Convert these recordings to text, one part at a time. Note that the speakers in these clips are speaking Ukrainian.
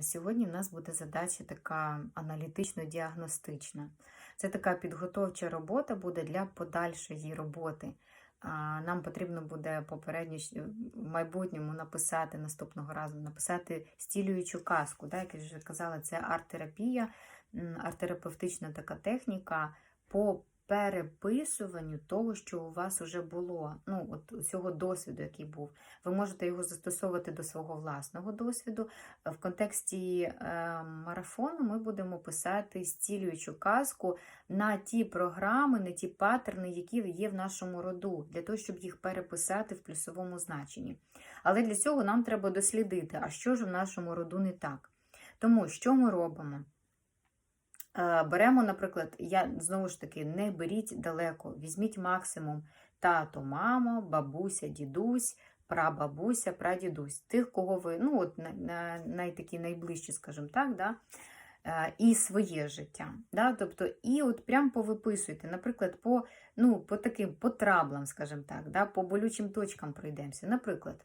Сьогодні в нас буде задача така аналітично-діагностична. Це така підготовча робота буде для подальшої роботи. Нам потрібно буде попередньо в майбутньому написати наступного разу, написати стілюючу казку. Да? Як я вже казала, це арт-терапія, арт-терапевтична така техніка по переписуванню того, що у вас вже було. Ну, от цього досвіду, який був. Ви можете його застосовувати до свого власного досвіду. В контексті е, марафону ми будемо писати стілюючу казку на ті програми, на ті паттерни, які є в нашому роду, для того, щоб їх переписати в плюсовому значенні. Але для цього нам треба дослідити, а що ж в нашому роду не так. Тому що ми робимо? Е, Беремо, наприклад, я знову ж таки не беріть далеко, візьміть максимум тато, мама, бабуся, дідусь, прабабуся, прадідусь, тих, кого ви, ну, от на, на, найтакі найближчі, скажімо так, да? е, і своє життя. Да? Тобто, і от прям повиписуйте, наприклад, по, ну, по таким по траблам, скажімо так, да? по болючим точкам пройдемося. Наприклад,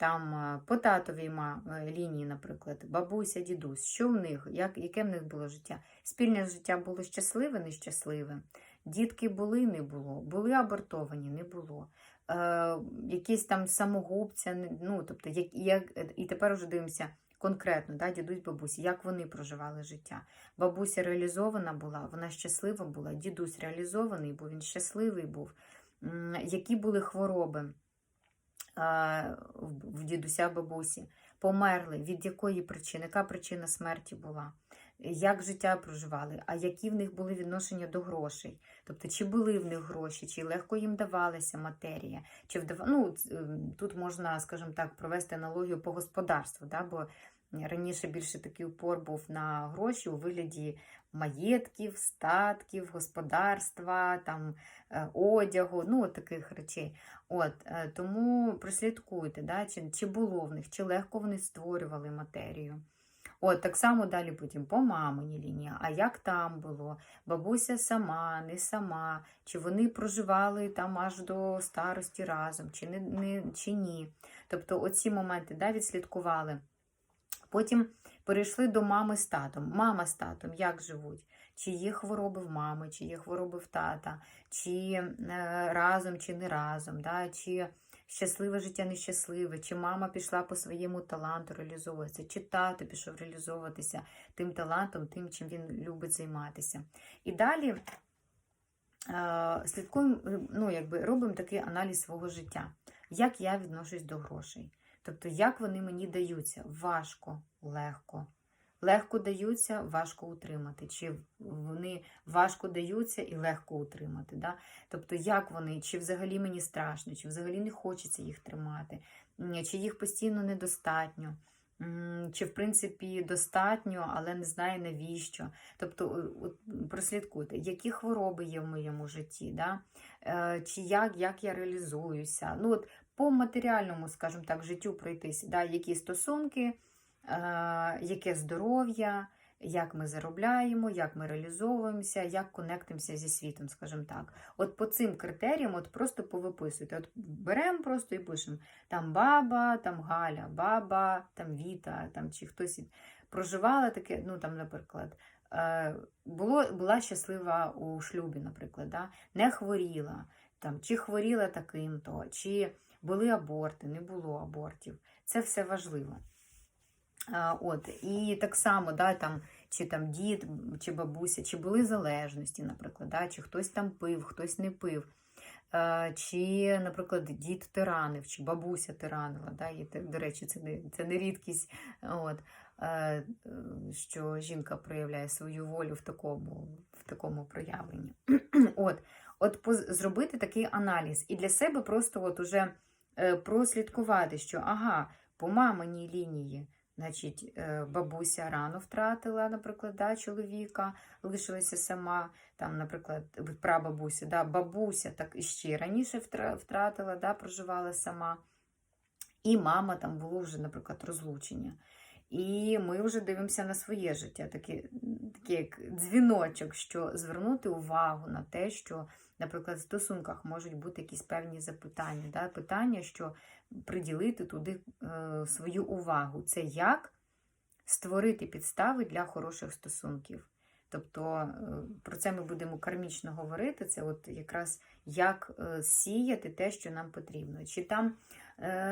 там е, по татовій е, лінії, наприклад, бабуся, дідусь, що в них, як, яке в них було життя? Спільне життя було щасливе, нещасливе. Дітки були, не було, були абортовані, не було. Е, якісь там самогубця, ну, тобто, як, як, і тепер вже дивимося конкретно, да, дідусь, бабусі, як вони проживали життя. Бабуся реалізована була, вона щаслива була, дідусь реалізований був, він щасливий був. Які були хвороби? В дідуся бабусі, померли, від якої причини, яка причина смерті була, як життя проживали, а які в них були відношення до грошей. Тобто, чи були в них гроші, чи легко їм давалася матерія, чи вдав... ну, ем, тут можна, скажімо так, провести аналогію по господарству, да? бо раніше більше такий упор був на гроші у вигляді маєтків, статків, господарства, там, е, одягу, ну, таких речей. От, е, тому прослідкуйте, да, чи, чи було в них, чи легко вони створювали матерію. От, так само далі потім по маминій лінії. А як там було? Бабуся сама, не сама, чи вони проживали там аж до старості разом, чи, не, не, чи ні. Тобто оці моменти да, відслідкували. Потім перейшли до мами з татом. Мама з татом як живуть? Чи є хвороби в мами, чи є хвороби в тата, чи е, разом, чи не разом, да? чи щасливе життя нещасливе, чи мама пішла по своєму таланту реалізовуватися, чи тато пішов реалізовуватися тим талантом, тим, чим він любить займатися. І далі е, слідкуємо, е, ну, якби робимо такий аналіз свого життя. Як я відношусь до грошей? Тобто, як вони мені даються? Важко, легко. Легко даються, важко утримати. Чи вони важко даються і легко утримати. Да? Тобто, як вони, чи взагалі мені страшно, чи взагалі не хочеться їх тримати, чи їх постійно недостатньо, чи в принципі достатньо, але не знаю навіщо. Тобто, прослідкуйте, які хвороби є в моєму житті, да? Е, чи як, як я реалізуюся. Ну, от, по матеріальному, скажімо так, життю пройтись, да, які стосунки, яке здоров'я, як ми заробляємо, як ми реалізовуємося, як конектимося зі світом, скажімо так. От по цим критеріям от просто повиписуйте. От беремо просто і пишемо там баба, там Галя, баба, там Віта, там чи хтось проживала таке, ну там, наприклад. е, Було, була щаслива у шлюбі, наприклад, да? не хворіла, там, чи хворіла таким-то, чи були аборти, не було абортів. Це все важливо. От, і так само, да, там, чи там дід, чи бабуся, чи були залежності, наприклад, да, чи хтось там пив, хтось не пив. Е, Чи, наприклад, дід тиранив, чи бабуся тиранила. Да, і, до речі, це не, це не рідкість, от, е, що жінка проявляє свою волю в такому, в такому проявленні. От, от зробити такий аналіз і для себе просто от уже е, прослідкувати, що ага, по маминій лінії. Значить, е, бабуся рано втратила, наприклад, да, чоловіка, лишилася сама, там, наприклад, прабабуся, да, бабуся так іще раніше втратила, да, проживала сама. І мама там було вже, наприклад, розлучення. І ми вже дивимося на своє життя, такий, такий як дзвіночок, що звернути увагу на те, що, наприклад, в стосунках можуть бути якісь певні запитання, да? питання, що приділити туди е, свою увагу. Це як створити підстави для хороших стосунків. Тобто е, про це ми будемо кармічно говорити. Це от якраз як е, сіяти те, що нам потрібно. Чи там,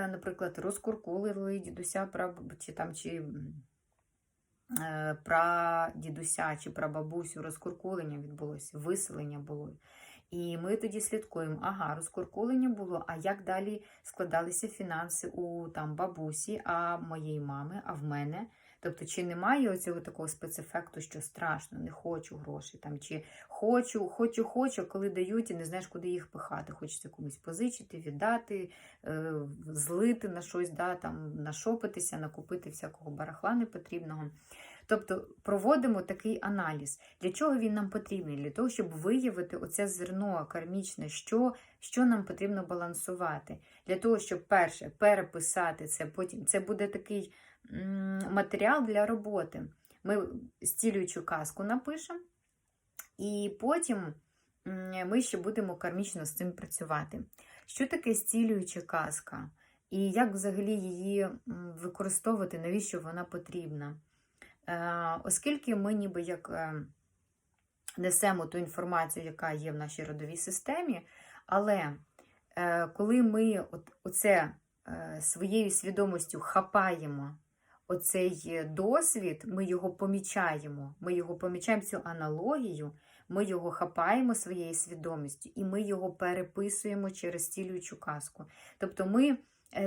наприклад, розкуркулили дідуся, праб... чи там чи е, прадідуся чи прабабусю, розкуркулення відбулося, виселення було. І ми тоді слідкуємо, ага, розкуркулення було, а як далі складалися фінанси у там бабусі, а моєї мами, а в мене. Тобто, чи немає оцього такого спецефекту, що страшно, не хочу грошей, там, чи хочу, хочу, хочу, коли дають і не знаєш, куди їх пихати. Хочеться комусь позичити, віддати, е, злити на щось, да, там, нашопитися, накупити всякого барахла непотрібного. Тобто проводимо такий аналіз. Для чого він нам потрібний? Для того, щоб виявити оце зерно кармічне, що, що нам потрібно балансувати. Для того, щоб перше переписати це, потім це буде такий матеріал для роботи. Ми зцілюючу казку напишемо, і потім ми ще будемо кармічно з цим працювати. Що таке зцілююча казка? І як взагалі її використовувати, навіщо вона потрібна? Е, Оскільки ми ніби як е, несемо ту інформацію, яка є в нашій родовій системі, але е, коли ми оце своєю свідомістю хапаємо оцей досвід, ми його помічаємо, ми його помічаємо цю аналогію, ми його хапаємо своєю свідомістю і ми його переписуємо через цілюючу казку. Тобто ми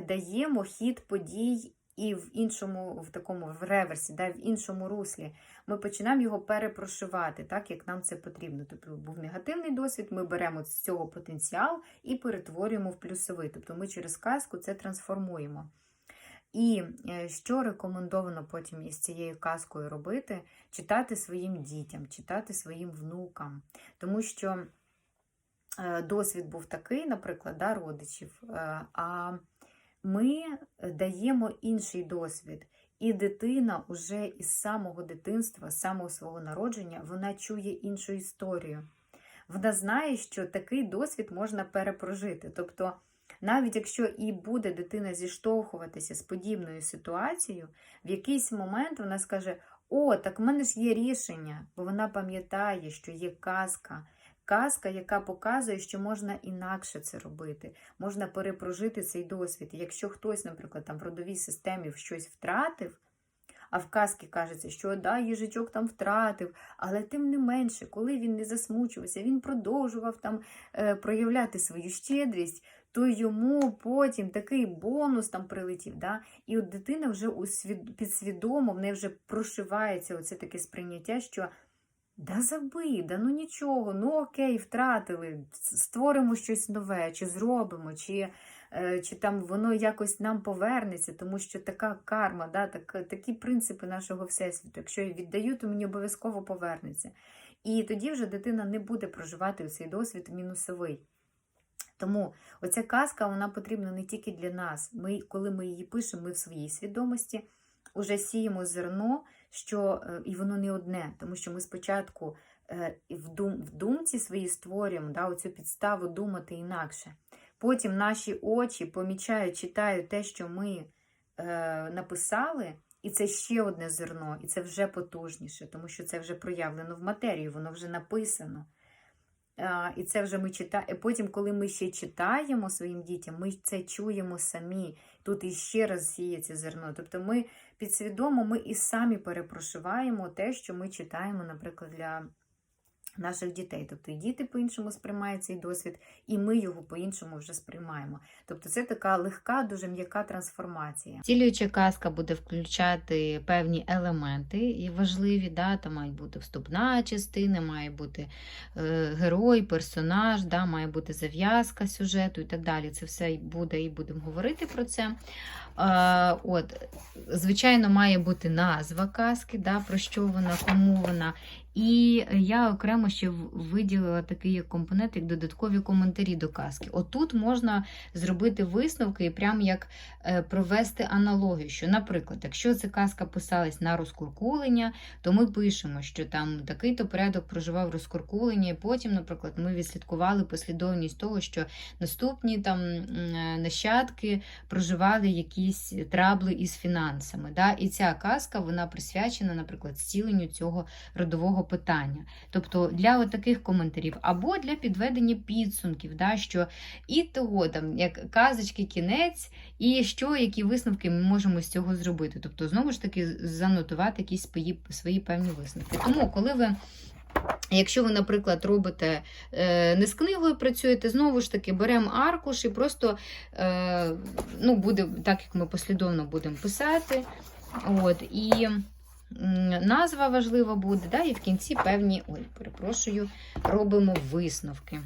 даємо хід подій і в іншому, в такому в реверсі, да, в іншому руслі. Ми починаємо його перепрошивати, так як нам це потрібно. Тобто був негативний досвід, ми беремо з цього потенціал і перетворюємо в плюсовий. Тобто ми через казку це трансформуємо. І е, що рекомендовано потім із цією казкою робити? Читати своїм дітям, читати своїм внукам. Тому що е, досвід був такий, наприклад, да, родичів. е, А ми даємо інший досвід. І дитина уже із самого дитинства, з самого свого народження, вона чує іншу історію. Вона знає, що такий досвід можна перепрожити. Тобто, навіть якщо і буде дитина зіштовхуватися з подібною ситуацією, в якийсь момент вона скаже: О, так в мене ж є рішення, бо вона пам'ятає, що є казка. Казка, яка показує, що можна інакше це робити, можна перепрожити цей досвід. Якщо хтось, наприклад, там в родовій системі щось втратив, а в казці кажеться, що да, їжачок там втратив, але тим не менше, коли він не засмучувався, він продовжував там е, проявляти свою щедрість, то йому потім такий бонус там прилетів. Да? І от дитина вже усвід... підсвідомо, в неї вже прошивається оце таке сприйняття, що да забий, да ну нічого, ну окей, втратили, створимо щось нове, чи зробимо, чи е, чи там воно якось нам повернеться, тому що така карма, да, так, такі принципи нашого всесвіту. Якщо я віддаю, то мені обов'язково повернеться. І тоді вже дитина не буде проживати цей досвід мінусовий. Тому оця казка вона потрібна не тільки для нас. Ми, Коли ми її пишемо, ми в своїй свідомості вже сіємо зерно, що е, і воно не одне, тому що ми спочатку е, в, дум, в думці своїй створюємо да, оцю підставу думати інакше. Потім наші очі помічають, читають те, що ми е, написали, і це ще одне зерно, і це вже потужніше, тому що це вже проявлено в матерію, воно вже написано. І це вже ми читаємо. Потім, коли ми ще читаємо своїм дітям, ми це чуємо самі. Тут іще раз сіється зерно. Тобто ми підсвідомо ми і самі перепрошиваємо те, що ми читаємо, наприклад, для наших дітей. Тобто і діти по-іншому сприймають цей досвід, і ми його по-іншому вже сприймаємо. Тобто це така легка, дуже м'яка трансформація. Цілююча казка буде включати певні елементи і важливі, да, там мають бути вступна частина, має бути е, герой, персонаж, да, має бути зав'язка сюжету і так далі. Це все буде і будемо говорити про це. Е, от, Звичайно, має бути назва казки, да, про що вона, кому вона. І я окремо ще виділила такий як компонент, як додаткові коментарі до казки. Отут можна зробити висновки і прям як е, провести аналогію. Що, наприклад, якщо ця казка писалась на розкуркулення, то ми пишемо, що там такий-то порядок проживав розкуркулення, і потім, наприклад, ми відслідкували послідовність того, що наступні там е, нащадки проживали якісь трабли із фінансами. Да? І ця казка вона присвячена, наприклад, зціленню цього родового питання. Тобто для таких коментарів, або для підведення підсумків, да, що і того, там, як казочки, кінець, і що, які висновки ми можемо з цього зробити. Тобто, знову ж таки, занотувати якісь свої, свої певні висновки. Тому, коли ви. Якщо ви, наприклад, робите е, не з книгою працюєте, знову ж таки беремо аркуш і просто е, ну, буде так, як ми послідовно будемо писати. От, і назва важлива буде, да, і в кінці певні, ой, перепрошую, робимо висновки.